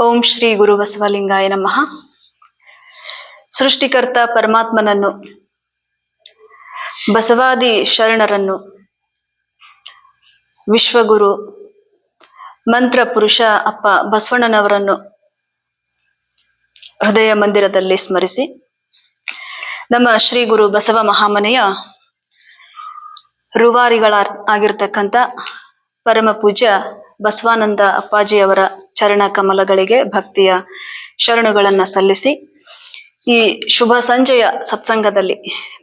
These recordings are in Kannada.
ಓಂ ಶ್ರೀ ಗುರು ಬಸವಲಿಂಗಾಯ ನಮಃ. ಸೃಷ್ಟಿಕರ್ತ ಪರಮಾತ್ಮನನ್ನು, ಬಸವಾದಿ ಶರಣರನ್ನು, ವಿಶ್ವಗುರು, ಮಂತ್ರ ಪುರುಷ ಅಪ್ಪ ಬಸವಣ್ಣನವರನ್ನು ಹೃದಯ ಮಂದಿರದಲ್ಲಿ ಸ್ಮರಿಸಿ, ನಮ್ಮ ಶ್ರೀ ಗುರು ಬಸವ ಮಹಾಮನೆಯ ರೂವಾರಿಗಳ ಆಗಿರ್ತಕ್ಕಂಥ ಪರಮ ಪೂಜ್ಯ ಬಸವಾನಂದ ಅಪ್ಪಾಜಿಯವರ ಚರಣ ಕಮಲಗಳಿಗೆ ಭಕ್ತಿಯ ಶರಣುಗಳನ್ನ ಸಲ್ಲಿಸಿ ಈ ಶುಭ ಸಂಜೆಯ ಸತ್ಸಂಗದಲ್ಲಿ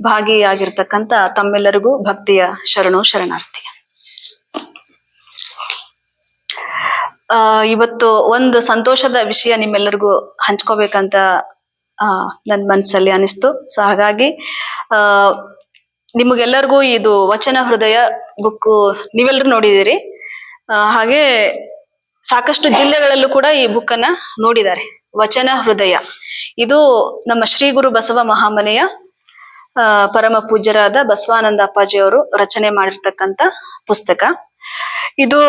ಭಾಗಿಯಾಗಿರ್ತಕ್ಕಂಥ ತಮ್ಮೆಲ್ಲರಿಗೂ ಭಕ್ತಿಯ ಶರಣು ಶರಣಾರ್ಥಿ. ಇವತ್ತು ಒಂದು ಸಂತೋಷದ ವಿಷಯ ನಿಮ್ಮೆಲ್ಲರಿಗೂ ಹಂಚ್ಕೋಬೇಕಂತ, ಆ ನನ್ನ ಮನಸ್ಸಲ್ಲಿ ಅನಿಸ್ತು. ಸೊ ಹಾಗಾಗಿ ನಿಮಗೆಲ್ಲರಿಗೂ ಇದು ವಚನ ಹೃದಯ ಬುಕ್ ನೀವೆಲ್ಲರೂ ನೋಡಿದಿರಿ ಹಾಗೆ ಸಾಕಷ್ಟು ಜಿಲ್ಲೆಗಳಲ್ಲೂ ಕೂಡ ಈ ಬುಕ್ ಅನ್ನ ನೋಡಿದ್ದಾರೆ. ವಚನ ಹೃದಯ. ಇದು ನಮ್ಮ ಶ್ರೀ ಗುರು ಬಸವ ಮಹಾಮನೆಯ ಪರಮ ಪೂಜ್ಯರಾದ ಬಸವಾನಂದ ಅಪ್ಪಾಜಿ ಅವರು ರಚನೆ ಮಾಡಿರ್ತಕ್ಕಂತ ಪುಸ್ತಕ. ಇದು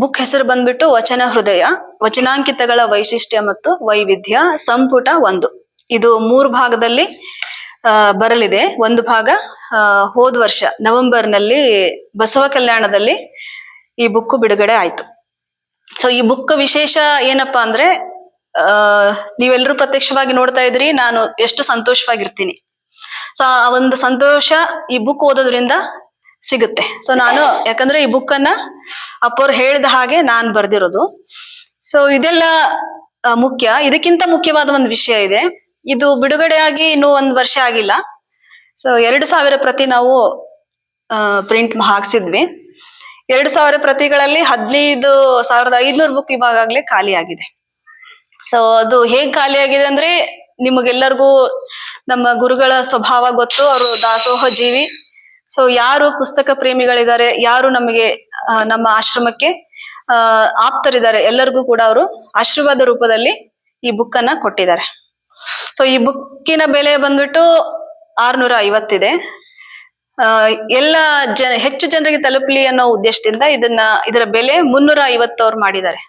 ಬುಕ್ ಹೆಸರು ಬಂದ್ಬಿಟ್ಟು ವಚನ ಹೃದಯ. ವಚನಾಂಕಿತಗಳ ವೈಶಿಷ್ಟ್ಯ ಮತ್ತು ವೈವಿಧ್ಯ ಸಂಪುಟ ಒಂದು. ಇದು ಮೂರು ಭಾಗದಲ್ಲಿ ಬರಲಿದೆ. ಒಂದು ಭಾಗ ಹೋದ್ ವರ್ಷ ನವೆಂಬರ್ನಲ್ಲಿ ಬಸವ ಕಲ್ಯಾಣದಲ್ಲಿ ಈ ಬುಕ್ ಬಿಡುಗಡೆ ಆಯ್ತು. ಸೊ ಈ ಬುಕ್ ವಿಶೇಷ ಏನಪ್ಪಾ ಅಂದ್ರೆ, ಆ ನೀವೆಲ್ಲರೂ ಪ್ರತ್ಯಕ್ಷವಾಗಿ ನೋಡ್ತಾ ಇದ್ರಿ ನಾನು ಎಷ್ಟು ಸಂತೋಷವಾಗಿರ್ತೀನಿ. ಸೊ ಆ ಒಂದು ಸಂತೋಷ ಈ ಬುಕ್ ಓದೋದ್ರಿಂದ ಸಿಗುತ್ತೆ. ಸೊ ನಾನು, ಯಾಕಂದ್ರೆ ಈ ಬುಕ್ ಅನ್ನ ಅಪ್ಪವ್ರು ಹೇಳಿದ ಹಾಗೆ ನಾನು ಬರ್ದಿರೋದು. ಸೊ ಇದೆಲ್ಲ ಮುಖ್ಯ. ಇದಕ್ಕಿಂತ ಮುಖ್ಯವಾದ ಒಂದು ವಿಷಯ ಇದೆ. ಇದು ಬಿಡುಗಡೆಯಾಗಿ ಇನ್ನೂ ಒಂದು ವರ್ಷ ಆಗಿಲ್ಲ. ಸೊ ಎರಡು ಸಾವಿರ ಪ್ರತಿ ನಾವು ಪ್ರಿಂಟ್ ಹಾಕ್ಸಿದ್ವಿ. ಎರಡು ಸಾವಿರ ಪ್ರತಿಗಳಲ್ಲಿ ಹದಿನೈದು ಸಾವಿರದ ಐದ್ನೂರು ಬುಕ್ ಇವಾಗಲೇ ಖಾಲಿ ಆಗಿದೆ ಸೊ ಅದು ಹೇಗ್ ಖಾಲಿ ಆಗಿದೆ ಅಂದ್ರೆ ನಿಮಗೆಲ್ಲರಿಗೂ ನಮ್ಮ ಗುರುಗಳ ಸ್ವಭಾವ ಗೊತ್ತು, ಅವರು ದಾಸೋಹ ಜೀವಿ ಸೊ ಯಾರು ಪುಸ್ತಕ ಪ್ರೇಮಿಗಳಿದ್ದಾರೆ, ಯಾರು ನಮಗೆ ನಮ್ಮ ಆಶ್ರಮಕ್ಕೆ ಆಪ್ತರಿದ್ದಾರೆ, ಎಲ್ಲರಿಗೂ ಕೂಡ ಅವರು ಆಶೀರ್ವಾದ ರೂಪದಲ್ಲಿ ಈ ಬುಕ್ ಅನ್ನ ಕೊಟ್ಟಿದ್ದಾರೆ. ಸೊ ಈ ಬುಕ್ಕಿನ ಬೆಲೆ ಬಂದ್ಬಿಟ್ಟು ಆರ್ನೂರ ಐವತ್ತಿದೆ. ಎಲ್ಲ ಜನ, ಹೆಚ್ಚು ಜನರಿಗೆ ತಲುಪಲಿ ಅನ್ನೋ ಉದ್ದೇಶದಿಂದ ಇದನ್ನ, ಇದರ ಬೆಲೆ ಮುನ್ನೂರ ಐವತ್ತವ್ರು ಮಾಡಿದ್ದಾರೆ.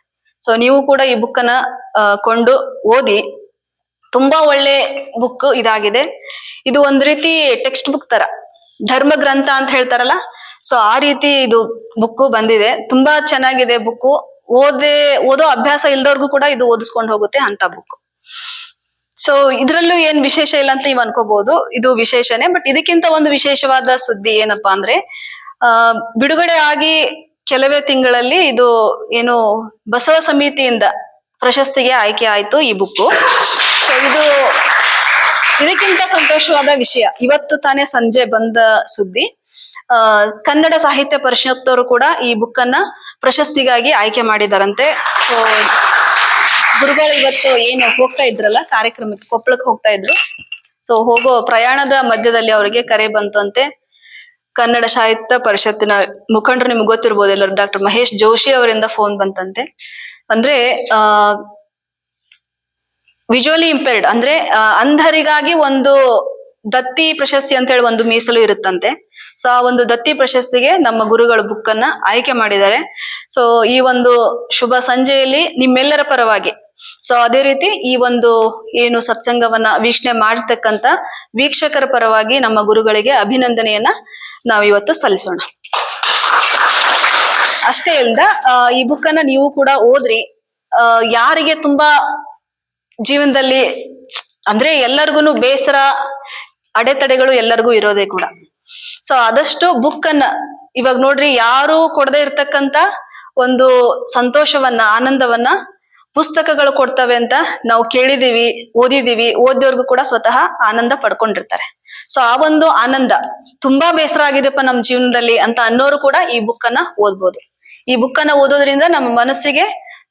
ಸೊ ನೀವು ಕೂಡ ಈ ಬುಕ್ ಅನ್ನ ಕೊಂಡು ಓದಿ, ತುಂಬಾ ಒಳ್ಳೆ ಬುಕ್ ಇದಾಗಿದೆ. ಇದು ಒಂದ್ ರೀತಿ ಟೆಕ್ಸ್ಟ್ ಬುಕ್ ತರ, ಧರ್ಮ ಗ್ರಂಥ ಅಂತ ಹೇಳ್ತಾರಲ್ಲ ಸೊ ಆ ರೀತಿ ಇದು ಬುಕ್ ಬಂದಿದೆ. ತುಂಬಾ ಚೆನ್ನಾಗಿದೆ ಬುಕ್ ಓದೇ, ಓದೋ ಅಭ್ಯಾಸ ಇಲ್ದವ್ರಿಗೂ ಕೂಡ ಇದು ಓದಿಸ್ಕೊಂಡು ಹೋಗುತ್ತೆ ಅಂತ ಬುಕ್ ಸೊ ಇದ್ರಲ್ಲೂ ಏನ್ ವಿಶೇಷ ಇಲ್ಲ ಅಂತ ನೀವು ಅನ್ಕೋಬಹುದು ಇದು ವಿಶೇಷನೇ ಬಟ್ ಇದಕ್ಕಿಂತ ಒಂದು ವಿಶೇಷವಾದ ಸುದ್ದಿ ಏನಪ್ಪಾ ಅಂದ್ರೆ, ಆ, ಬಿಡುಗಡೆ ಆಗಿ ಕೆಲವೇ ತಿಂಗಳಲ್ಲಿ ಇದು ಏನು ಬಸವ ಸಮಿತಿಯಿಂದ ಪ್ರಶಸ್ತಿಗೆ ಆಯ್ಕೆ ಆಯ್ತು ಈ ಬುಕ್ ಸೊ ಇದು ಇದಕ್ಕಿಂತ ಸಂತೋಷವಾದ ವಿಷಯ. ಇವತ್ತು ತಾನೇ ಸಂಜೆ ಬಂದ ಸುದ್ದಿ. ಕನ್ನಡ ಸಾಹಿತ್ಯ ಪರಿಷತ್ತವರು ಕೂಡ ಈ ಬುಕ್ ಅನ್ನ ಪ್ರಶಸ್ತಿಗಾಗಿ ಆಯ್ಕೆ ಮಾಡಿದಾರಂತೆ. ಸೊ ಗುರುಗಳು ಇವತ್ತು ಏನು ಹೋಗ್ತಾ ಇದ್ರಲ್ಲ, ಕಾರ್ಯಕ್ರಮಕ್ಕೆ ಕೊಪ್ಪಳಕ್ಕೆ ಹೋಗ್ತಾ ಇದ್ರು. ಸೊ ಹೋಗೋ ಪ್ರಯಾಣದ ಮಧ್ಯದಲ್ಲಿ ಅವರಿಗೆ ಕರೆ ಬಂತಂತೆ. ಕನ್ನಡ ಸಾಹಿತ್ಯ ಪರಿಷತ್ತಿನ ಮುಖಂಡರು ನಿಮ್ಗೆ ಗೊತ್ತಿರ್ಬೋದು ಎಲ್ಲರೂ, ಡಾಕ್ಟರ್ ಮಹೇಶ್ ಜೋಶಿ ಅವರಿಂದ ಫೋನ್ ಬಂತಂತೆ. ಅಂದ್ರೆ, ಆ ವಿಜುವಲಿ ಇಂಪೇರ್ಡ್ ಅಂದ್ರೆ ಅಂಧರಿಗಾಗಿ ಒಂದು ದತ್ತಿ ಪ್ರಶಸ್ತಿ ಅಂತ ಹೇಳಿ ಒಂದು ಮೀಸಲು ಇರುತ್ತಂತೆ. ಸೊ ಆ ಒಂದು ದತ್ತಿ ಪ್ರಶಸ್ತಿಗೆ ನಮ್ಮ ಗುರುಗಳ ಬುಕ್ ಅನ್ನ ಆಯ್ಕೆ ಮಾಡಿದ್ದಾರೆ. ಸೊ ಈ ಒಂದು ಶುಭ ಸಂಜೆಯಲ್ಲಿ ನಿಮ್ಮೆಲ್ಲರ ಪರವಾಗಿ. ಸೊ ಅದೇ ರೀತಿ ಈ ಒಂದು ಏನು ಸತ್ಸಂಗವನ್ನ ವೀಕ್ಷಣೆ ಮಾಡತಕ್ಕಂತ ವೀಕ್ಷಕರ ಪರವಾಗಿ ನಮ್ಮ ಗುರುಗಳಿಗೆ ಅಭಿನಂದನೆಯನ್ನ ನಾವು ಇವತ್ತು ಸಲ್ಲಿಸೋಣ. ಅಷ್ಟೇ ಅಲ್ದ ಆ, ಈ ಬುಕ್ ಅನ್ನ ನೀವು ಕೂಡ ಓದ್ರಿ. ಯಾರಿಗೆ ತುಂಬಾ ಜೀವನದಲ್ಲಿ ಅಂದ್ರೆ ಎಲ್ಲರಿಗೂ ಬೇಸರ ಅಡೆತಡೆಗಳು ಎಲ್ಲರಿಗೂ ಇರೋದೇ ಕೂಡ. ಸೊ ಆದಷ್ಟು ಬುಕ್ ಅನ್ನ, ಇವಾಗ ನೋಡ್ರಿ ಯಾರು ಕೊಡದೆ ಇರ್ತಕ್ಕಂತ ಒಂದು ಸಂತೋಷವನ್ನ, ಆನಂದವನ್ನ ಪುಸ್ತಕಗಳು ಕೊಡ್ತವೆ ಅಂತ ನಾವು ಕೇಳಿದೀವಿ, ಓದಿದೀವಿ ಓದೋರ್ಗು ಕೂಡ ಸ್ವತಃ ಆನಂದ ಪಡ್ಕೊಂಡಿರ್ತಾರೆ. ಸೊ ಆ ಒಂದು ಆನಂದ ತುಂಬಾ ಬೇಸರ ಆಗಿದೆಪ್ಪ ನಮ್ಮ ಜೀವನದಲ್ಲಿ ಅಂತ ಅನ್ನೋರು ಕೂಡ ಈ ಬುಕ್ ಅನ್ನ ಓದ್ಬೋದು. ಈ ಬುಕ್ ಅನ್ನ ಓದೋದ್ರಿಂದ ನಮ್ಮ ಮನಸ್ಸಿಗೆ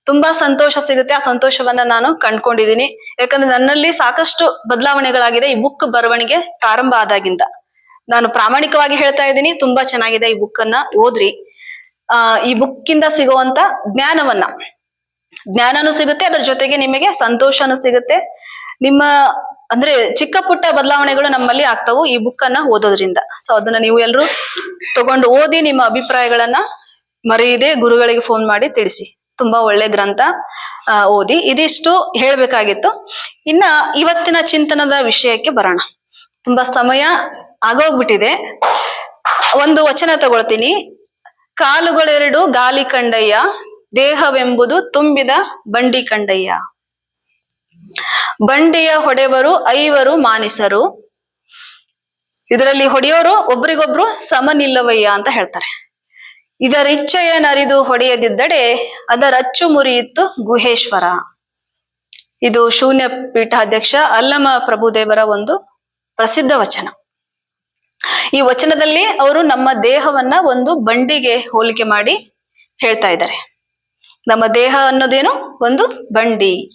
ತುಂಬಾ ಸಂತೋಷ ಸಿಗುತ್ತೆ. ಆ ಸಂತೋಷವನ್ನ ನಾನು ಕಂಡ್ಕೊಂಡಿದ್ದೀನಿ. ಯಾಕಂದ್ರೆ ನನ್ನಲ್ಲಿ ಸಾಕಷ್ಟು ಬದಲಾವಣೆಗಳಾಗಿದೆ. ಈ ಬುಕ್ ಬರವಣಿಗೆ ಪ್ರಾರಂಭ ಆದಾಗಿಂದ. ನಾನು ಪ್ರಾಮಾಣಿಕವಾಗಿ ಹೇಳ್ತಾ ಇದ್ದೀನಿ. ತುಂಬಾ ಚೆನ್ನಾಗಿದೆ ಈ ಬುಕ್ ಅನ್ನ. ಓದ್ರಿ. ಆ, ಈ ಬುಕ್ ಇಂದ ಸಿಗುವಂತ ಜ್ಞಾನವನ್ನ. ಜ್ಞಾನನೂ ಸಿಗುತ್ತೆ, ಅದ್ರ ಜೊತೆಗೆ ನಿಮಗೆ ಸಂತೋಷನೂ ಸಿಗುತ್ತೆ. ನಿಮ್ಮ, ಅಂದ್ರೆ ಚಿಕ್ಕ ಪುಟ್ಟ ಬದಲಾವಣೆಗಳು ನಮ್ಮಲ್ಲಿ ಆಗ್ತಾವು ಈ ಬುಕ್ ಅನ್ನ ಓದೋದ್ರಿಂದ. ಸೊ ಅದನ್ನ ನೀವು ಎಲ್ಲರೂ ತಗೊಂಡು ಓದಿ ನಿಮ್ಮ ಅಭಿಪ್ರಾಯಗಳನ್ನ ಮರೆಯದೆ ಗುರುಗಳಿಗೆ ಫೋನ್ ಮಾಡಿ ತಿಳಿಸಿ. ತುಂಬಾ ಒಳ್ಳೆ ಗ್ರಂಥ ಓದಿ. ಇದಿಷ್ಟು ಹೇಳ್ಬೇಕಾಗಿತ್ತು. ಇನ್ನ ಇವತ್ತಿನ ಚಿಂತನದ ವಿಷಯಕ್ಕೆ ಬರೋಣ. ತುಂಬಾ ಸಮಯ ಆಗೋಗ್ಬಿಟ್ಟಿದೆ. ಒಂದು ವಚನ ತಗೊಳ್ತೀನಿ. ಕಾಲುಗಳೆರಡು ಗಾಲಿ ಕಂಡಯ್ಯ, ದೇಹವೆಂಬುದು ತುಂಬಿದ ಬಂಡಿ ಕಂಡಯ್ಯ. ಬಂಡಿಯ ಹೊಡೆವರು ಐವರು ಮಾನಿಸರು. ಇದರಲ್ಲಿ ಹೊಡೆಯೋರು ಒಬ್ರಿಗೊಬ್ರು ಸಮನಿಲ್ಲವಯ್ಯ ಅಂತ ಹೇಳ್ತಾರೆ. ಇದರಿಚ್ಛೆಯ ನರಿದು ಹೊಡೆಯದಿದ್ದಡೆ ಅದರಚ್ಚು ಮುರಿಯಿತ್ತು ಗುಹೇಶ್ವರ. ಇದು ಶೂನ್ಯ ಪೀಠಾಧ್ಯಕ್ಷ ಅಲ್ಲಮ ಪ್ರಭುದೇವರ ಒಂದು ಪ್ರಸಿದ್ಧ ವಚನ. ಈ ವಚನದಲ್ಲಿ ಅವರು ನಮ್ಮ ದೇಹವನ್ನ ಒಂದು ಬಂಡಿಗೆ ಹೋಲಿಕೆ ಮಾಡಿ ಹೇಳ್ತಾ ಇದ್ದಾರೆ. ನಮ್ಮ ದೇಹ ಅನ್ನೋದೇನು? ಒಂದು ಬಂಡಿ.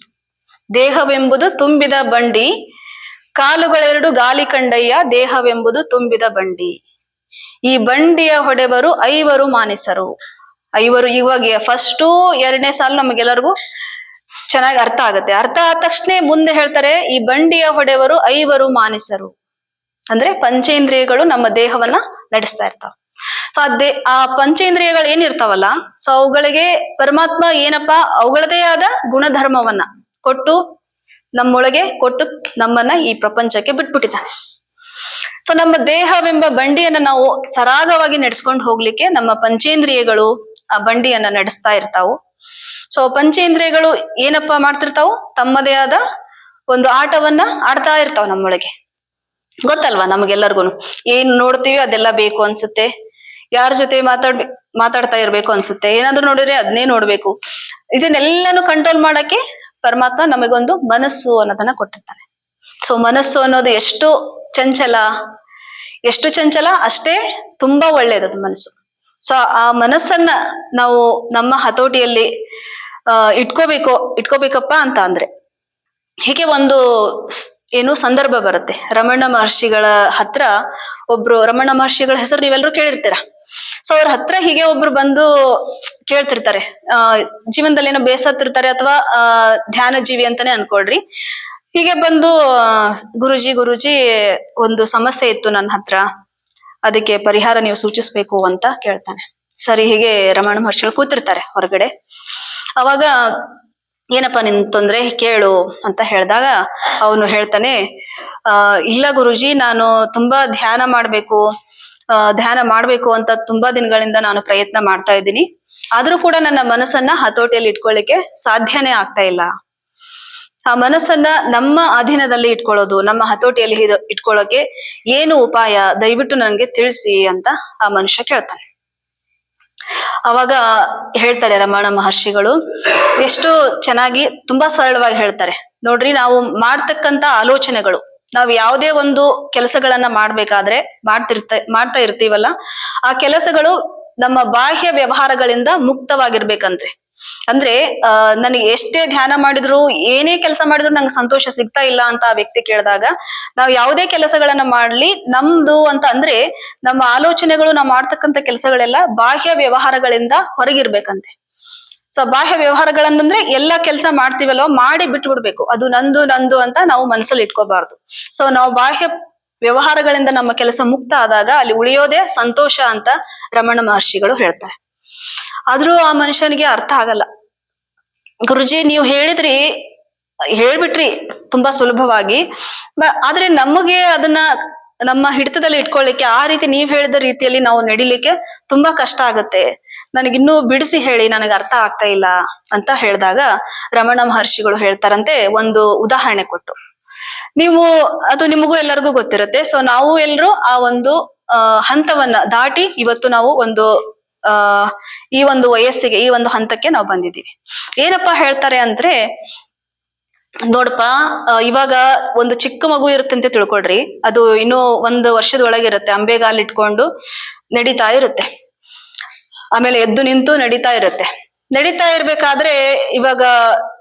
ದೇಹವೆಂಬುದು ತುಂಬಿದ ಬಂಡಿ, ಕಾಲುಗಳೆರಡು ಗಾಲಿ ಕಂಡಯ್ಯ ದೇಹವೆಂಬುದು ತುಂಬಿದ ಬಂಡಿ. ಈ ಬಂಡಿಯ ಹೊಡೆವರು ಐವರು ಮಾನಿಸರು. ಐವರು ಇವಾಗ ಫಸ್ಟು ಎರಡನೇ ಸಾಲು ನಮಗೆಲ್ಲರಿಗೂ ಚೆನ್ನಾಗಿ ಅರ್ಥ ಆಗುತ್ತೆ. ಅರ್ಥ ಆದ ತಕ್ಷಣ ಮುಂದೆ ಹೇಳ್ತಾರೆ, ಈ ಬಂಡಿಯ ಹೊಡೆವರು ಐವರು ಮಾನಿಸರು. ಅಂದ್ರೆ ಪಂಚೇಂದ್ರಿಯಗಳು ನಮ್ಮ ದೇಹವನ್ನ ನಡೆಸ್ತಾ ಇರ್ತಾವ. ಸೊ ಅದೇ ಆ ಪಂಚೇಂದ್ರಿಯಗಳು ಏನಿರ್ತಾವಲ್ಲ ಸೊ ಅವುಗಳಿಗೆ ಪರಮಾತ್ಮ ಏನಪ್ಪಾ, ಅವುಗಳದೇ ಆದ ಗುಣಧರ್ಮವನ್ನ ಕೊಟ್ಟು ನಮ್ಮೊಳಗೆ ಕೊಟ್ಟು ನಮ್ಮನ್ನ ಈ ಪ್ರಪಂಚಕ್ಕೆ ಬಿಟ್ಬಿಟ್ಟಿದ್ದಾನೆ. ಸೊ ನಮ್ಮ ದೇಹವೆಂಬ ಬಂಡಿಯನ್ನ ನಾವು ಸರಾಗವಾಗಿ ನಡೆಸ್ಕೊಂಡು ಹೋಗ್ಲಿಕ್ಕೆ ನಮ್ಮ ಪಂಚೇಂದ್ರಿಯಗಳು ಆ ಬಂಡಿಯನ್ನ ನಡೆಸ್ತಾ ಇರ್ತಾವು. ಸೊ ಪಂಚೇಂದ್ರಿಯಗಳು ಏನಪ್ಪಾ ಮಾಡ್ತಿರ್ತಾವು? ತಮ್ಮದೇ ಆದ ಒಂದು ಆಟವನ್ನ ಆಡ್ತಾ ಇರ್ತಾವ ನಮ್ಮೊಳಗೆ. ಗೊತ್ತಲ್ವಾ ನಮಗೆಲ್ಲರಿಗೂ ಏನ್ ನೋಡ್ತೀವಿ ಅದೆಲ್ಲ ಬೇಕು ಅನ್ಸುತ್ತೆ. ಯಾರ ಜೊತೆ ಮಾತಾಡ್, ಮಾತಾಡ್ತಾ ಇರ್ಬೇಕು ಅನ್ಸುತ್ತೆ. ಏನಾದ್ರು ನೋಡಿದ್ರೆ ಅದನ್ನೇ ನೋಡ್ಬೇಕು. ಇದನ್ನೆಲ್ಲಾನು ಕಂಟ್ರೋಲ್ ಮಾಡಕ್ಕೆ ಪರಮಾತ್ಮ ನಮಗೊಂದು ಮನಸ್ಸು ಅನ್ನೋದನ್ನ ಕೊಟ್ಟಿರ್ತಾನೆ. ಸೊ ಮನಸ್ಸು ಅನ್ನೋದು ಎಷ್ಟು ಚಂಚಲ. ಎಷ್ಟು ಚಂಚಲ? ಅಷ್ಟೇ ತುಂಬಾ ಒಳ್ಳೇದದು ಮನಸ್ಸು. ಸೊ ಆ ಮನಸ್ಸನ್ನ ನಾವು ನಮ್ಮ ಹತೋಟಿಯಲ್ಲಿ ಇಟ್ಕೋಬೇಕು, ಇಟ್ಕೋಬೇಕಪ್ಪ ಅಂತ ಅಂದ್ರೆ. ಹೀಗೆ ಒಂದು ಏನು ಸಂದರ್ಭ ಬರುತ್ತೆ. ರಮಣ ಮಹರ್ಷಿಗಳ ಹತ್ರ ಒಬ್ರು, ರಮಣ ಮಹರ್ಷಿಗಳ ಹೆಸರು ನೀವೆಲ್ಲರೂ ಕೇಳಿರ್ತೀರ? ಸೊ ಅವ್ರ ಹತ್ರ ಹೀಗೆ ಒಬ್ರು ಬಂದು ಕೇಳ್ತಿರ್ತಾರೆ. ಅಹ್ ಜೀವನದಲ್ಲಿ ಏನೋ ಬೇಸತ್ತಿರ್ತಾರೆ ಅಥವಾ ಅಹ್ ಧ್ಯಾನ ಜೀವಿ ಅಂತಾನೆ ಅನ್ಕೊಳ್ರಿ. ಹೀಗೆ ಬಂದು ಗುರುಜಿ ಗುರುಜಿ, ಒಂದು ಸಮಸ್ಯೆ ಇತ್ತು ನನ್ನ ಹತ್ರ. ಅದಕ್ಕೆ ಪರಿಹಾರ ನೀವು ಸೂಚಿಸ್ಬೇಕು ಅಂತ ಕೇಳ್ತಾನೆ. ಸರಿ, ಹೀಗೆ ರಮಣ ಮಹರ್ಷಿಗಳು ಕೂತಿರ್ತಾರೆ ಹೊರಗಡೆ. ಅವಾಗ, ಏನಪ್ಪ ನಿನ್ ತೊಂದ್ರೆ? ಕೇಳು ಅಂತ ಹೇಳಿದಾಗ ಅವನು ಹೇಳ್ತಾನೆ, ಆ, ಇಲ್ಲ ಗುರುಜಿ, ನಾನು ತುಂಬಾ ಧ್ಯಾನ ಮಾಡ್ಬೇಕು. ಧ್ಯಾನ ಮಾಡ್ಬೇಕು ಅಂತ ತುಂಬಾ ದಿನಗಳಿಂದ ನಾನು ಪ್ರಯತ್ನ ಮಾಡ್ತಾ ಇದ್ದೀನಿ. ಆದ್ರೂ ಕೂಡ ನನ್ನ ಮನಸ್ಸನ್ನ ಹತೋಟಿಯಲ್ಲಿ ಇಟ್ಕೊಳ್ಳಿಕ್ಕೆ ಸಾಧ್ಯನೇ ಆಗ್ತಾ ಇಲ್ಲ. ಆ ಮನಸ್ಸನ್ನ ನಮ್ಮ ಅಧೀನದಲ್ಲಿ ಇಟ್ಕೊಳ್ಳೋದು, ನಮ್ಮ ಹತೋಟಿಯಲ್ಲಿ ಇಟ್ಕೊಳ್ಳೋಕೆ ಏನು ಉಪಾಯ? ದಯವಿಟ್ಟು ನನಗೆ ತಿಳಿಸಿ ಅಂತ ಆ ಮನುಷ್ಯ ಕೇಳ್ತಾನೆ. ಅವಾಗ ಹೇಳ್ತಾರೆ ರಮಣ ಮಹರ್ಷಿಗಳು, ಎಷ್ಟು ಚೆನ್ನಾಗಿ ತುಂಬಾ ಸರಳವಾಗಿ ಹೇಳ್ತಾರೆ. ನೋಡ್ರಿ, ನಾವು ಮಾಡ್ತಕ್ಕಂತ ಆಲೋಚನೆಗಳು, ನಾವು ಯಾವುದೇ ಒಂದು ಕೆಲಸಗಳನ್ನ ಮಾಡ್ಬೇಕಾದ್ರೆ ಮಾಡ್ತಿರ್ತ, ಮಾಡ್ತಾ ಇರ್ತೀವಲ್ಲ, ಆ ಕೆಲಸಗಳು ನಮ್ಮ ಬಾಹ್ಯ ವ್ಯವಹಾರಗಳಿಂದ ಮುಕ್ತವಾಗಿರ್ಬೇಕಂತೆ. ಅಂದ್ರೆ ಅಹ್ ನನಗೆ ಎಷ್ಟೇ ಧ್ಯಾನ ಮಾಡಿದ್ರು, ಏನೇ ಕೆಲಸ ಮಾಡಿದ್ರು ನಂಗೆ ಸಂತೋಷ ಸಿಗ್ತಾ ಇಲ್ಲ ಅಂತ ವ್ಯಕ್ತಿ ಕೇಳಿದಾಗ, ನಾವು ಯಾವುದೇ ಕೆಲಸಗಳನ್ನ ಮಾಡ್ಲಿ, ನಮ್ದು ಅಂತ ಅಂದ್ರೆ, ನಮ್ಮ ಆಲೋಚನೆಗಳು ನಾವು ಮಾಡ್ತಕ್ಕಂಥ ಕೆಲಸಗಳೆಲ್ಲ ಬಾಹ್ಯ ವ್ಯವಹಾರಗಳಿಂದ ಹೊರಗಿರ್ಬೇಕಂತೆ. ಸೊ ಬಾಹ್ಯ ವ್ಯವಹಾರಗಳಂದ್ರೆ ಎಲ್ಲಾ ಕೆಲಸ ಮಾಡ್ತೀವಲ್ವ ಮಾಡಿ ಬಿಟ್ಬಿಡ್ಬೇಕು. ಅದು ನಂದು ನಂದು ಅಂತ ನಾವು ಮನಸ್ಸಲ್ಲಿ ಇಟ್ಕೋಬಾರ್ದು. ಸೊ ನಾವು ಬಾಹ್ಯ ವ್ಯವಹಾರಗಳಿಂದ ನಮ್ಮ ಕೆಲಸ ಮುಕ್ತ ಆದಾಗ, ಅಲ್ಲಿ ಉಳಿಯೋದೇ ಸಂತೋಷ ಅಂತ ರಮಣ ಮಹರ್ಷಿಗಳು ಹೇಳ್ತಾರೆ. ಆದ್ರೂ ಆ ಮನುಷ್ಯನಿಗೆ ಅರ್ಥ ಆಗಲ್ಲ. ಗುರುಜಿ, ನೀವು ಹೇಳಿದ್ರಿ, ಹೇಳ್ಬಿಟ್ರಿ ತುಂಬಾ ಸುಲಭವಾಗಿ. ಆದ್ರೆ ನಮಗೆ ಅದನ್ನ ನಮ್ಮ ಹಿಡಿತದಲ್ಲಿ ಇಟ್ಕೊಳ್ಳಿಕ್ಕೆ ಆ ರೀತಿ ನೀವ್ ಹೇಳಿದ ರೀತಿಯಲ್ಲಿ ನಾವು ನಡಿಲಿಕ್ಕೆ ತುಂಬಾ ಕಷ್ಟ ಆಗುತ್ತೆ. ನನಗಿನ್ನೂ ಬಿಡಿಸಿ ಹೇಳಿ, ನನಗೆ ಅರ್ಥ ಆಗ್ತಾ ಇಲ್ಲ ಅಂತ ಹೇಳಿದಾಗ ರಮಣ ಮಹರ್ಷಿಗಳು ಹೇಳ್ತಾರಂತೆ, ಒಂದು ಉದಾಹರಣೆ ಕೊಟ್ಟು. ನೀವು, ಅದು ನಿಮಗೂ ಎಲ್ಲರಿಗೂ ಗೊತ್ತಿರುತ್ತೆ. ಸೊ ನಾವು ಎಲ್ರು ಆ ಒಂದು ಹಂತವನ್ನ ದಾಟಿ ಇವತ್ತು ನಾವು ಒಂದು ಈ ಒಂದು ವಯಸ್ಸಿಗೆ, ಈ ಒಂದು ಹಂತಕ್ಕೆ ನಾವು ಬಂದಿದ್ದೀವಿ. ಏನಪ್ಪಾ ಹೇಳ್ತಾರೆ ಅಂದ್ರೆ, ನೋಡಪ್ಪ ಇವಾಗ ಒಂದು ಚಿಕ್ಕ ಮಗು ಇರುತ್ತೆ ಅಂತ ತಿಳ್ಕೊಳ್ರಿ. ಅದು ಇನ್ನೂ ಒಂದು ವರ್ಷದ ಒಳಗಿರುತ್ತೆ ಅಂಬೆಗಾಲ್ ಇಟ್ಕೊಂಡು ನಡೀತಾ ಇರುತ್ತೆ. ಆಮೇಲೆ ಎದ್ದು ನಿಂತು ನಡೀತಾ ಇರುತ್ತೆ. ನಡೀತಾ ಇರ್ಬೇಕಾದ್ರೆ ಇವಾಗ,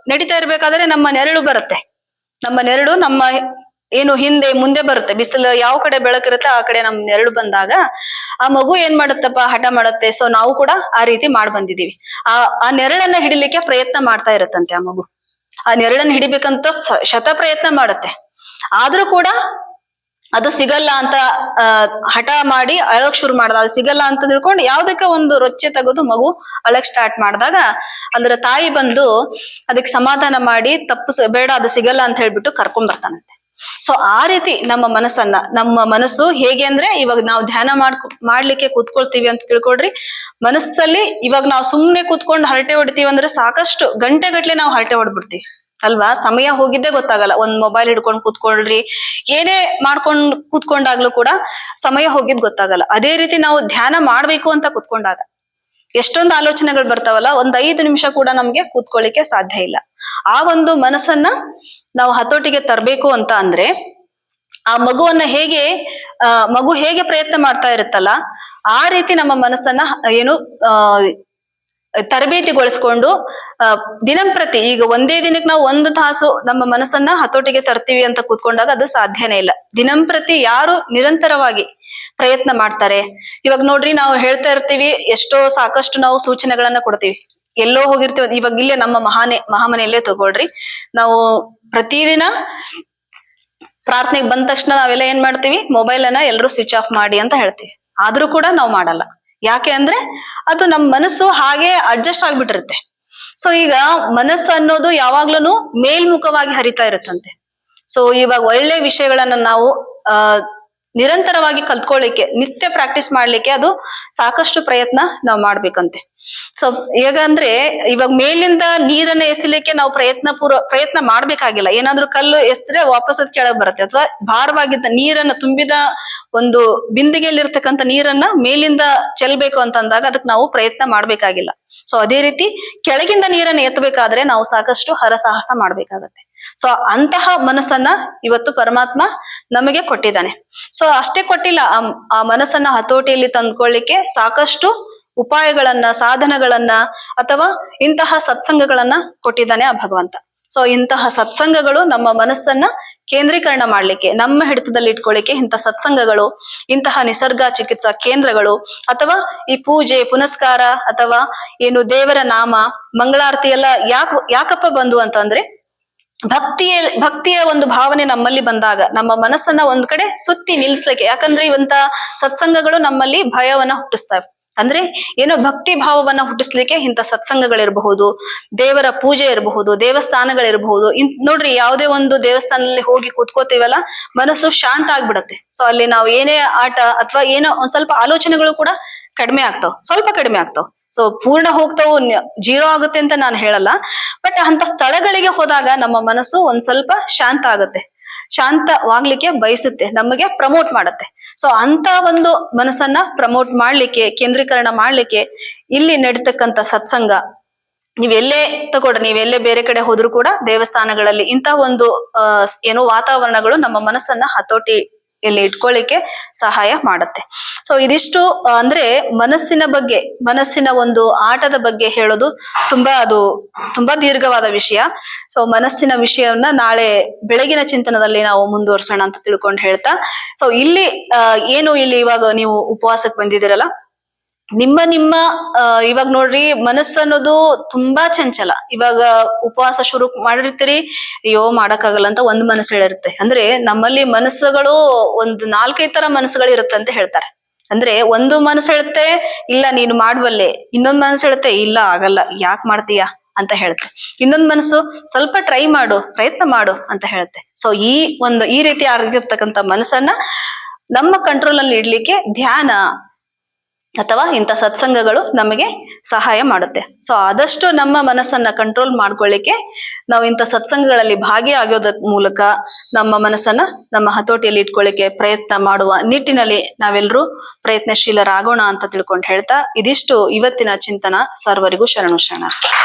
ನಡೀತಾ ಇರ್ಬೇಕಾದ್ರೆ ನಮ್ಮ ನೆರಳು ಬರುತ್ತೆ. ನಮ್ಮ ನೆರಳು ನಮ್ಮ ಏನು ಹಿಂದೆ ಮುಂದೆ ಬರುತ್ತೆ. ಬಿಸಿಲು ಯಾವ ಕಡೆ ಬೆಳಕಿರುತ್ತೆ ಆ ಕಡೆ ನಮ್ ನೆರಳು ಬಂದಾಗ ಆ ಮಗು ಏನ್ ಮಾಡುತ್ತಪ್ಪ? ಹಠ ಮಾಡುತ್ತೆ. ಸೊ ನಾವು ಕೂಡ ಆ ರೀತಿ ಮಾಡಿ ಬಂದಿದೀವಿ ಆ ಆ ನೆರಳನ್ನ ಹಿಡಿಲಿಕ್ಕೆ ಪ್ರಯತ್ನ ಮಾಡ್ತಾ ಇರತ್ತಂತೆ ಆ ಮಗು. ಆ ನೆರಳನ್ನ ಹಿಡಿಬೇಕಂತ ಶತ ಪ್ರಯತ್ನ ಮಾಡುತ್ತೆ. ಆದ್ರೂ ಕೂಡ ಅದು ಸಿಗಲ್ಲ ಅಂತ ಅಹ್ ಹಠ ಮಾಡಿ ಅಳಕ್ ಶುರು ಮಾಡ್ದ. ಅದು ಸಿಗಲ್ಲ ಅಂತ ತಿಳ್ಕೊಂಡು ಯಾವ್ದಕ್ಕೆ ಒಂದು ರೊಚ್ಚೆ ತೆಗೆದು ಮಗು ಅಳಕ್ ಸ್ಟಾರ್ಟ್ ಮಾಡಿದಾಗ ಅದರ ತಾಯಿ ಬಂದು ಅದಕ್ಕೆ ಸಮಾಧಾನ ಮಾಡಿ ತಪ್ಪು ಬೇಡ ಅದು ಸಿಗಲ್ಲ ಅಂತ ಹೇಳ್ಬಿಟ್ಟು ಕರ್ಕೊಂಡ್ ಬರ್ತಾನಂತೆ. ಸೊ ಆ ರೀತಿ ನಮ್ಮ ಮನಸ್ಸನ್ನ, ನಮ್ಮ ಮನಸ್ಸು ಹೇಗೆ ಅಂದ್ರೆ ಇವಾಗ ನಾವು ಧ್ಯಾನ ಮಾಡ್ ಮಾಡ್ಲಿಕ್ಕೆ ಕೂತ್ಕೊಳ್ತೀವಿ ಅಂತ ತಿಳ್ಕೊಡ್ರಿ ಮನಸ್ಸಲ್ಲಿ ಇವಾಗ ನಾವು ಸುಮ್ನೆ ಕೂತ್ಕೊಂಡು ಹರಟೆ ಹೊಡಿತೀವಿ ಅಂದ್ರೆ ಸಾಕಷ್ಟು ಗಂಟೆ ಗಟ್ಲೆ ನಾವು ಹರಟೆ ಹೊಡ್ಬಿಡ್ತೀವಿ. ಅಲ್ವಾ? ಸಮಯ ಹೋಗಿದ್ದೇ ಗೊತ್ತಾಗಲ್ಲ. ಒಂದ್ ಮೊಬೈಲ್ ಹಿಡ್ಕೊಂಡು ಕೂತ್ಕೊಳ್ರಿ. ಏನೇ ಮಾಡ್ಕೊಂಡ್, ಕೂತ್ಕೊಂಡಾಗ್ಲೂ ಕೂಡ ಸಮಯ ಹೋಗಿದ್ ಗೊತ್ತಾಗಲ್ಲ. ಅದೇ ರೀತಿ ನಾವು ಧ್ಯಾನ ಮಾಡ್ಬೇಕು ಅಂತ ಕೂತ್ಕೊಂಡಾಗ. ಎಷ್ಟೊಂದು ಆಲೋಚನೆಗಳು ಬರ್ತಾವಲ್ಲ? ಒಂದ್ ಐದು ನಿಮಿಷ ಕೂಡ ನಮ್ಗೆ ಕೂತ್ಕೊಳ್ಳಿಕ್ಕೆ ಸಾಧ್ಯ ಇಲ್ಲ. ಆ ಒಂದು ಮನಸ್ಸನ್ನ ನಾವು ಹತೋಟಿಗೆ ತರಬೇಕು ಅಂತ ಅಂದ್ರೆ ಆ ಮಗುವನ್ನ ಹೇಗೆ ಮಗು ಹೇಗೆ ಪ್ರಯತ್ನ ಮಾಡ್ತಾ ಇರುತ್ತಲ್ಲ, ಆ ರೀತಿ ನಮ್ಮ ಮನಸ್ಸನ್ನ ಏನು ತರಬೇತಿಗೊಳಿಸ್ಕೊಂಡು ದಿನಂಪ್ರತಿ ಈಗ ಒಂದೇ ದಿನಕ್ಕೆ ನಾವು ಒಂದು ತಾಸು ನಮ್ಮ ಮನಸ್ಸನ್ನ ಹತೋಟಿಗೆ ತರ್ತೀವಿ ಅಂತ ಕೂತ್ಕೊಂಡಾಗ ಅದು ಸಾಧ್ಯನೇ ಇಲ್ಲ. ದಿನಂಪ್ರತಿ ಯಾರು ನಿರಂತರವಾಗಿ ಪ್ರಯತ್ನ ಮಾಡ್ತಾರೆ, ಇವಾಗ ನೋಡ್ರಿ ನಾವು ಹೇಳ್ತಾ ಇರ್ತೀವಿ, ಎಷ್ಟೋ ಸಾಕಷ್ಟು ನಾವು ಸೂಚನೆಗಳನ್ನ ಕೊಡ್ತೀವಿ. ಎಲ್ಲೋ ಹೋಗಿರ್ತೀವಿ ಇವಾಗ ಇಲ್ಲೇ ನಮ್ಮ ಮಹಾನೆ, ಮಹಾಮನೆಯಲ್ಲೇ ತಗೊಳ್ರಿ. ನಾವು ಪ್ರತಿದಿನ ಪ್ರಾರ್ಥನೆಗೆ ಬಂದ ತಕ್ಷಣ ನಾವೆಲ್ಲ ಏನ್ ಮಾಡ್ತೀವಿ? ಮೊಬೈಲ್ ಅನ್ನ ಎಲ್ಲರೂ ಸ್ವಿಚ್ ಆಫ್ ಮಾಡಿ ಅಂತ ಹೇಳ್ತೀವಿ. ಆದ್ರೂ ಕೂಡ ನಾವು ಮಾಡಲ್ಲ. ಯಾಕೆ ಅಂದ್ರೆ ಅದು ನಮ್ಮ ಮನಸ್ಸು ಹಾಗೆ ಅಡ್ಜಸ್ಟ್ ಆಗ್ಬಿಟ್ಟಿರುತ್ತೆ. ಸೊ ಈಗ ಮನಸ್ಸು ಅನ್ನೋದು ಯಾವಾಗ್ಲೂ ಮೇಲ್ಮುಖವಾಗಿ ಹರಿತಾ ಇರುತ್ತಂತೆ. ಸೊ ಇವಾಗ ಒಳ್ಳೆ ವಿಷಯಗಳನ್ನ ನಾವು, ಆ ನಿರಂತರವಾಗಿ ಕಲ್ತ್ಕೊಳ್ಳಿಕ್ಕೆ, ನಿತ್ಯ ಪ್ರಾಕ್ಟೀಸ್ ಮಾಡ್ಲಿಕ್ಕೆ ಅದು ಸಾಕಷ್ಟು ಪ್ರಯತ್ನ ನಾವು ಮಾಡ್ಬೇಕಂತೆ. ಸೊ ಹೇಗಂದ್ರೆ ಇವಾಗ ಮೇಲಿಂದ ನೀರನ್ನ ಎಸಿಲಿಕ್ಕೆ ನಾವು ಪ್ರಯತ್ನ ಪೂರ್ವ, ಪ್ರಯತ್ನ ಮಾಡ್ಬೇಕಾಗಿಲ್ಲ. ಏನಾದ್ರೂ ಕಲ್ಲು ಎಸಿದ್ರೆ ವಾಪಸ್ ಅದ್ ಕೆಳಗೆ ಬರುತ್ತೆ. ಅಥವಾ ಭಾರವಾಗಿದ್ದ ನೀರನ್ನ ತುಂಬಿದ ಒಂದು ಬಿಂದಿಗೆಯಲ್ಲಿರ್ತಕ್ಕಂಥ ನೀರನ್ನ ಮೇಲಿಂದ ಚೆಲ್ಬೇಕು ಅಂತ ಅಂದಾಗ ಅದಕ್ಕೆ ನಾವು ಪ್ರಯತ್ನ ಮಾಡ್ಬೇಕಾಗಿಲ್ಲ. ಸೊ ಅದೇ ರೀತಿ ಕೆಳಗಿಂದ ನೀರನ್ನ ಎತ್ತಬೇಕಾದ್ರೆ ನಾವು ಸಾಕಷ್ಟು ಹರಸಾಹಸ ಮಾಡ್ಬೇಕಾಗತ್ತೆ. ಸೊ ಅಂತಹ ಮನಸ್ಸನ್ನ ಇವತ್ತು ಪರಮಾತ್ಮ ನಮಗೆ ಕೊಟ್ಟಿದ್ದಾನೆ. ಸೊ ಅಷ್ಟೇ ಕೊಟ್ಟಿಲ್ಲ, ಆ- ಮನಸ್ಸನ್ನ ಹತೋಟಿಯಲ್ಲಿ ತಂದ್ಕೊಳ್ಳಿಕ್ಕೆ ಸಾಕಷ್ಟು ಉಪಾಯಗಳನ್ನ, ಸಾಧನಗಳನ್ನ ಅಥವಾ ಇಂತಹ ಸತ್ಸಂಗಗಳನ್ನ ಕೊಟ್ಟಿದ್ದಾನೆ ಆ ಭಗವಂತ. ಸೊ ಇಂತಹ ಸತ್ಸಂಗಗಳು ನಮ್ಮ ಮನಸ್ಸನ್ನ ಕೇಂದ್ರೀಕರಣ ಮಾಡ್ಲಿಕ್ಕೆ, ನಮ್ಮ ಹಿಡಿತದಲ್ಲಿ ಇಟ್ಕೊಳ್ಳಿಕ್ಕೆ ಇಂಥ ಸತ್ಸಂಗಗಳು, ಇಂತಹ ನಿಸರ್ಗ ಚಿಕಿತ್ಸಾ ಕೇಂದ್ರಗಳು ಅಥವಾ ಈ ಪೂಜೆ, ಪುನಸ್ಕಾರ ಅಥವಾ ಏನು ದೇವರ ನಾಮ, ಮಂಗಳಾರತಿ ಎಲ್ಲ ಯಾಕ, ಯಾಕಪ್ಪ ಬಂದು ಅಂತಂದ್ರೆ ಭಕ್ತಿಯ ಭಕ್ತಿಯ ಒಂದು ಭಾವನೆ ನಮ್ಮಲ್ಲಿ ಬಂದಾಗ, ನಮ್ಮ ಮನಸ್ಸನ್ನ ಒಂದ್ ಕಡೆ ಸುತ್ತಿ ನಿಲ್ಸ್ಲಿಕ್ಕೆ, ಯಾಕಂದ್ರೆ ಇವಂತ ಸತ್ಸಂಗಗಳು ನಮ್ಮಲ್ಲಿ ಭಯವನ್ನ ಹುಟ್ಟಿಸ್ತವೆ. ಅಂದ್ರೆ ಏನೋ ಭಕ್ತಿ ಭಾವವನ್ನ ಹುಟ್ಟಿಸ್ಲಿಕ್ಕೆ ಇಂಥ ಸತ್ಸಂಗಗಳಿರಬಹುದು, ದೇವರ ಪೂಜೆ ಇರಬಹುದು, ದೇವಸ್ಥಾನಗಳಿರಬಹುದು. ಇನ್ ನೋಡ್ರಿ, ಯಾವುದೇ ಒಂದು ದೇವಸ್ಥಾನದಲ್ಲಿ ಹೋಗಿ ಕೂತ್ಕೋತೀವಲ್ಲ, ಮನಸ್ಸು ಶಾಂತ ಆಗ್ಬಿಡತ್ತೆ. ಸೊ ಅಲ್ಲಿ ನಾವು ಏನೇ ಆಟ ಅಥವಾ ಏನೋ ಒಂದ್ ಸ್ವಲ್ಪ ಆಲೋಚನೆಗಳು ಕೂಡ ಕಡಿಮೆ ಆಗ್ತಾವ್, ಸ್ವಲ್ಪ ಕಡಿಮೆ ಆಗ್ತಾವ್. ಸೊ ಪೂರ್ಣ ಹೋಗ್ತಾವು ಜೀರೋ ಆಗುತ್ತೆ ಅಂತ ನಾನು ಹೇಳಲ್ಲ. ಬಟ್ ಅಂತ ಸ್ಥಳಗಳಿಗೆ ಹೋದಾಗ ನಮ್ಮ ಮನಸ್ಸು ಒಂದ್ ಸ್ವಲ್ಪ ಶಾಂತ ಆಗುತ್ತೆ. ಶಾಂತವಾಗ್ಲಿಕ್ಕೆ ಬಯಸುತ್ತೆ, ನಮಗೆ ಪ್ರಮೋಟ್ ಮಾಡುತ್ತೆ. ಸೊ ಅಂತ ಒಂದು ಮನಸ್ಸನ್ನ ಪ್ರಮೋಟ್ ಮಾಡ್ಲಿಕ್ಕೆ, ಕೇಂದ್ರೀಕರಣ ಮಾಡ್ಲಿಕ್ಕೆ ಇಲ್ಲಿ ನಡೀತಕ್ಕಂಥ ಸತ್ಸಂಗ, ನೀವೆಲ್ಲೇ ತಗೊಳ್ರಿ, ನೀವೆಲ್ಲೇ ಬೇರೆ ಕಡೆ ಹೋದ್ರು ಕೂಡ ದೇವಸ್ಥಾನಗಳಲ್ಲಿ ಇಂತಹ ಒಂದು ಏನು ವಾತಾವರಣಗಳು ನಮ್ಮ ಮನಸ್ಸನ್ನ ಹತೋಟಿಯಲ್ಲಿ ಇಟ್ಕೊಳ್ಳಿಕ್ಕೆ ಸಹಾಯ ಮಾಡುತ್ತೆ. ಸೊ ಇದಿಷ್ಟು ಅಂದ್ರೆ ಮನಸ್ಸಿನ ಬಗ್ಗೆ, ಮನಸ್ಸಿನ ಒಂದು ಆಟದ ಬಗ್ಗೆ ಹೇಳೋದು ತುಂಬಾ ಅದು ತುಂಬಾ ದೀರ್ಘವಾದ ವಿಷಯ. ಸೊ ಮನಸ್ಸಿನ ವಿಷಯವನ್ನ ನಾಳೆ ಬೆಳಗಿನ ಚಿಂತನದಲ್ಲಿ ನಾವು ಮುಂದುವರ್ಸೋಣ ಅಂತ ತಿಳ್ಕೊಂಡು ಹೇಳ್ತಾ. ಸೊ ಇಲ್ಲಿ ಏನು ಇಲ್ಲಿ ಇವಾಗ ನೀವು ಉಪವಾಸಕ್ಕೆ ಬಂದಿದ್ದೀರಲ್ಲ? ನಿಮ್ಮ ನಿಮ್ಮ ಇವಾಗ ನೋಡ್ರಿ ಮನಸ್ಸು ಅನ್ನೋದು ತುಂಬಾ ಚಂಚಲ. ಇವಾಗ ಉಪವಾಸ ಶುರು ಮಾಡಿರ್ತೀರಿ, ಅಯ್ಯೋ ಮಾಡಕ್ಕಾಗಲ್ಲ ಅಂತ ಒಂದ್ ಮನಸ್ಸು ಹೇಳಿರುತ್ತೆ. ಅಂದ್ರೆ ನಮ್ಮಲ್ಲಿ ಮನಸ್ಸುಗಳು ಒಂದು ನಾಲ್ಕೈದು ತರ ಮನಸ್ಸುಗಳು ಇರುತ್ತೆ ಅಂತ ಹೇಳ್ತಾರೆ. ಅಂದ್ರೆ ಒಂದು ಮನಸ್ಸು ಹೇಳುತ್ತೆ, ಇಲ್ಲ ನೀನು ಮಾಡ್ಬಲ್ಲೆ ಇನ್ನೊಂದ್ ಮನಸ್ಸು ಹೇಳುತ್ತೆ, ಇಲ್ಲ ಆಗಲ್ಲ, ಯಾಕೆ ಮಾಡ್ತೀಯಾ ಅಂತ ಹೇಳುತ್ತೆ. ಇನ್ನೊಂದ್ ಮನಸ್ಸು ಸ್ವಲ್ಪ ಟ್ರೈ ಮಾಡು, ಪ್ರಯತ್ನ ಮಾಡು ಅಂತ ಹೇಳುತ್ತೆ. ಸೊ ಈ ಒಂದು, ಈ ರೀತಿ ಆಗಿರ್ತಕ್ಕಂಥ ಮನಸ್ಸನ್ನ ನಮ್ಮ ಕಂಟ್ರೋಲ್ ಅಲ್ಲಿ ಇಡ್ಲಿಕ್ಕೆ ಧ್ಯಾನ ಅಥವಾ ಇಂಥ ಸತ್ಸಂಗಗಳು ನಮಗೆ ಸಹಾಯ ಮಾಡುತ್ತೆ. ಸೊ ಆದಷ್ಟು ನಮ್ಮ ಮನಸ್ಸನ್ನ ಕಂಟ್ರೋಲ್ ಮಾಡ್ಕೊಳ್ಳಿಕ್ಕೆ ನಾವು ಇಂಥ ಸತ್ಸಂಗಗಳಲ್ಲಿ ಭಾಗಿಯಾಗೋದ್ರ ಮೂಲಕ ನಮ್ಮ ಮನಸ್ಸನ್ನ ನಮ್ಮ ಹತೋಟಿಯಲ್ಲಿ ಇಟ್ಕೊಳ್ಳಿಕ್ಕೆ ಪ್ರಯತ್ನ ಮಾಡುವ ನಿಟ್ಟಿನಲ್ಲಿ ನಾವೆಲ್ಲರೂ ಪ್ರಯತ್ನಶೀಲರಾಗೋಣ ಅಂತ ತಿಳ್ಕೊಂಡು ಹೇಳ್ತಾ ಇದಿಷ್ಟು ಇವತ್ತಿನ ಚಿಂತನ ಸರ್ವರಿಗೂ ಶರಣು ಶರಣ